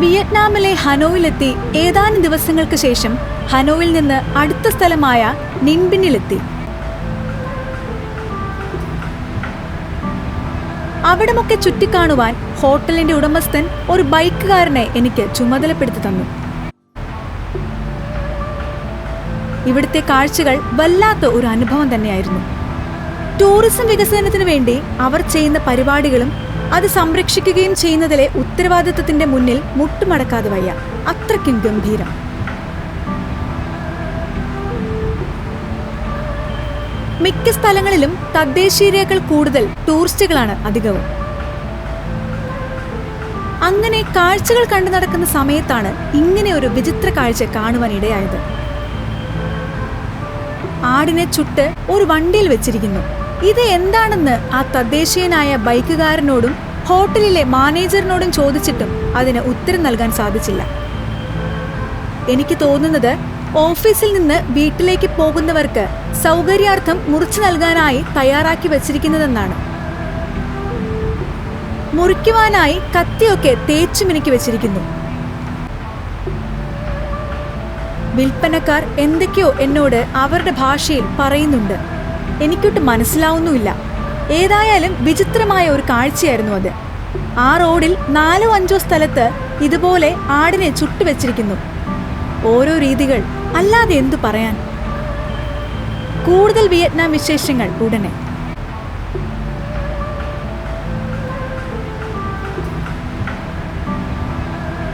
വിയറ്റ്നാമിലെ ഹനോയിലെത്തി ഏതാനും ദിവസങ്ങൾക്ക് ശേഷം ഹനോയിൽ നിന്ന് അടുത്ത സ്ഥലമായ നിൻബിനിലെത്തി അവിടമൊക്കെ ചുറ്റിക്കാണുവാൻ ഹോട്ടലിന്റെ ഉടമസ്ഥൻ ഒരു ബൈക്കുകാരനെ എനിക്ക് ചുമതലപ്പെടുത്തി തന്നു. ഇവിടുത്തെ കാഴ്ചകൾ വല്ലാത്ത ഒരു അനുഭവം തന്നെയായിരുന്നു. ടൂറിസം വികസനത്തിന് വേണ്ടി അവർ ചെയ്യുന്ന പരിപാടികളും അത് സംരക്ഷിക്കുകയും ചെയ്യുന്നതിലെ ഉത്തരവാദിത്വത്തിന്റെ മുന്നിൽ മുട്ടുമടക്കാതെ വയ്യ. അത്രയ്ക്കും ഗംഭീരം. മിക്ക സ്ഥലങ്ങളിലും തദ്ദേശീയരേക്കാൾ കൂടുതൽ ടൂറിസ്റ്റുകളാണ് അധികവും. അങ്ങനെ കാഴ്ചകൾ കണ്ടു നടക്കുന്ന സമയത്താണ് ഇങ്ങനെ ഒരു വിചിത്ര കാഴ്ച കാണുവാൻ ഇടയായത്. ആടിനെ ചുട്ട് ഒരു വണ്ടിയിൽ വെച്ചിരിക്കുന്നു. ഇത് എന്താണെന്ന് ആ തദ്ദേശീയനായ ബൈക്കുകാരനോടും ഹോട്ടലിലെ മാനേജറിനോടും ചോദിച്ചിട്ടും അതിന് ഉത്തരം നൽകാൻ സാധിച്ചില്ല. എനിക്ക് തോന്നുന്നത് ഓഫീസിൽ നിന്ന് വീട്ടിലേക്ക് പോകുന്നവർക്ക് സൗകര്യാർത്ഥം മുറിച്ചു നൽകാനായി തയ്യാറാക്കി വച്ചിരിക്കുന്നതെന്നാണ്. മുറിക്കുവാനായി കത്തിയൊക്കെ തേച്ചു മിനുക്കി വെച്ചിരിക്കുന്നു. വിൽപ്പനക്കാർ എന്തൊക്കെയോ എന്നോട് അവരുടെ ഭാഷയിൽ പറയുന്നുണ്ട്. എനിക്കൊട്ട് മനസ്സിലാവുന്നുമില്ല. ഏതായാലും വിചിത്രമായ ഒരു കാഴ്ചയായിരുന്നു അത്. ആ റോഡിൽ നാലോ അഞ്ചോ സ്ഥലത്ത് ഇതുപോലെ ആടിനെ ചുട്ടുവെച്ചിരിക്കുന്നു ഓരോ രീതികൾ അല്ലാതെ എന്തു പറയാൻ? കൂടുതൽ വിയറ്റ്നാം വിശേഷങ്ങൾ ഉടനെ.